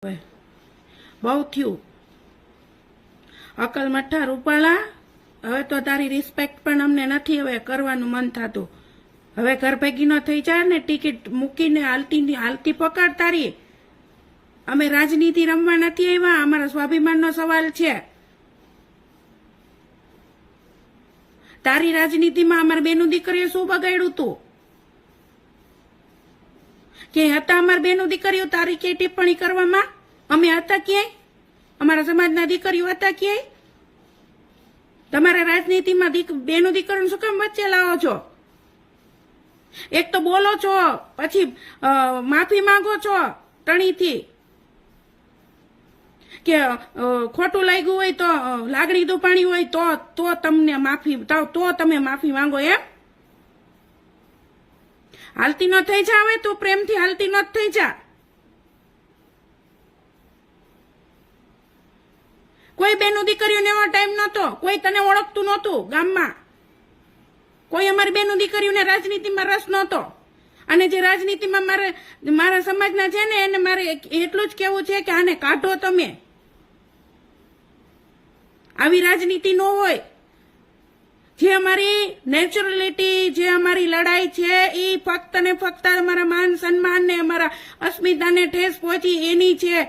બહુ થયું. અકલ મઠ્ઠા રૂપાળા હવે તો તારી રિસ્પેક્ટ પણ અમને નથી, હવે કરવાનું મન થતું. હવે ઘર ભેગી ન થઈ જાય ને ટિકિટ મૂકીને હાલતી હાલતી પકડ તારી. અમે રાજનીતિ રમવા નથી આવ્યા, અમારા સ્વાભિમાનનો સવાલ છે. તારી રાજનીતિમાં અમારી બેનું દીકરીએ શું બગાડ્યું તું? કે હતા અમારા બેનું દીકરીઓ, તારી કે ટિપ્પણી કરવામાં? અમે હતા ક્યાંય? અમારા સમાજના દીકરીઓ હતા ક્યાંય? તમારા રાજનીતિમાં બેનો દીકરીઓને શું કામ વચ્ચે લાવો છો? એક તો બોલો છો, પછી માફી માંગો છો તણીથી કે ખોટું લાગ્યું હોય તો લાગણી દુપાણી હોય તો તો તમને માફી તો તમે માફી માંગો એમ? હાલતી ન થઈ જા હવે, તું પ્રેમથી હાલતી ન થઈ જા. કોઈ બેનું દીકરીઓને એવો ટાઈમ નહોતો, કોઈ તને ઓળખતું નહોતું ગામમાં. કોઈ અમારી બેનું દીકરીઓને રાજનીતિમાં રસ નહોતો. અને જે રાજનીતિમાં મારે, મારા સમાજના છે ને, એને મારે એટલું જ કહેવું છે કે આને કાઢો તમે. આવી રાજનીતિ ન હોય. જે અમારી નેચરલિટી, જે અમારી લડાઈ છે, એ ફક્ત ને ફક્ત અમારા માન સન્માન ને અમારા અસ્મિતાને ઠેસ પહોંચી એની છે.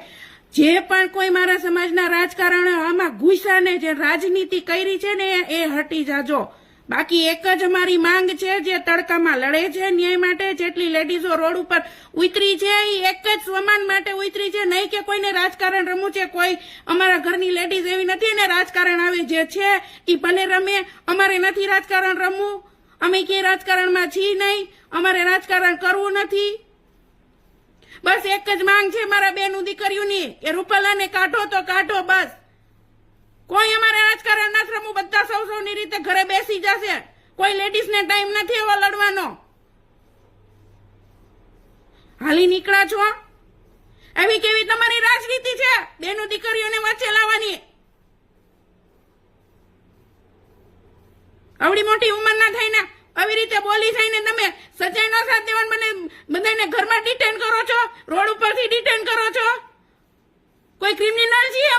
જે પણ કોઈ મારા સમાજના રાજકારણ, આમાં ઘૂસ્યા જે રાજનીતિ કરી છે ને, એ હટી જાજો. બાકી એક જ અમારી માંગ છે જે તડકામાં લડે છે ન્યાય માટે. જેટલી લેડીઝો રોડ ઉપર ઉતરી છે એ એક જ સ્વમાન માટે ઉતરી છે. નહીં કે કોઈને રાજકારણ રમવું છે. કોઈ અમારા ઘરની લેડીઝ એવી નથી ને રાજકારણ આવે જે છે એ ભલે રમે. અમારે નથી રાજકારણ રમવું. અમે ક્યાંય રાજકારણમાં છીએ નહીં. અમારે રાજકારણ કરવું નથી. બસ એક જ માંગ છે મારા બેનું દીકરીઓની. કે રૂપાલાને કાઢો તો કાઢો બસ. કોઈ અમારે રાજકારણ નથી રમવું બધા સૌ સૌની રીતે ઘરે બેસી જશે. કોઈ લેડીઝને ટાઈમ નથી એવો લડવાનો. હાલી નીકળ્યા છો? એવી કેવી તમારી રાજનીતિ છે? બેનો દીકરીઓને વચ્ચે લાવવાની. આવડી મોટી ઉંમરના થઈને આવી રીતે બોલી થઈને તમે સચ્ચાઈ નો સાથ દેવાન, મને બધાને ઘરમાં ડિટેન કરો છો? રોડ ઉપરથી ડિટેન કરો છો? કોઈ ક્રિમિનલ છીએ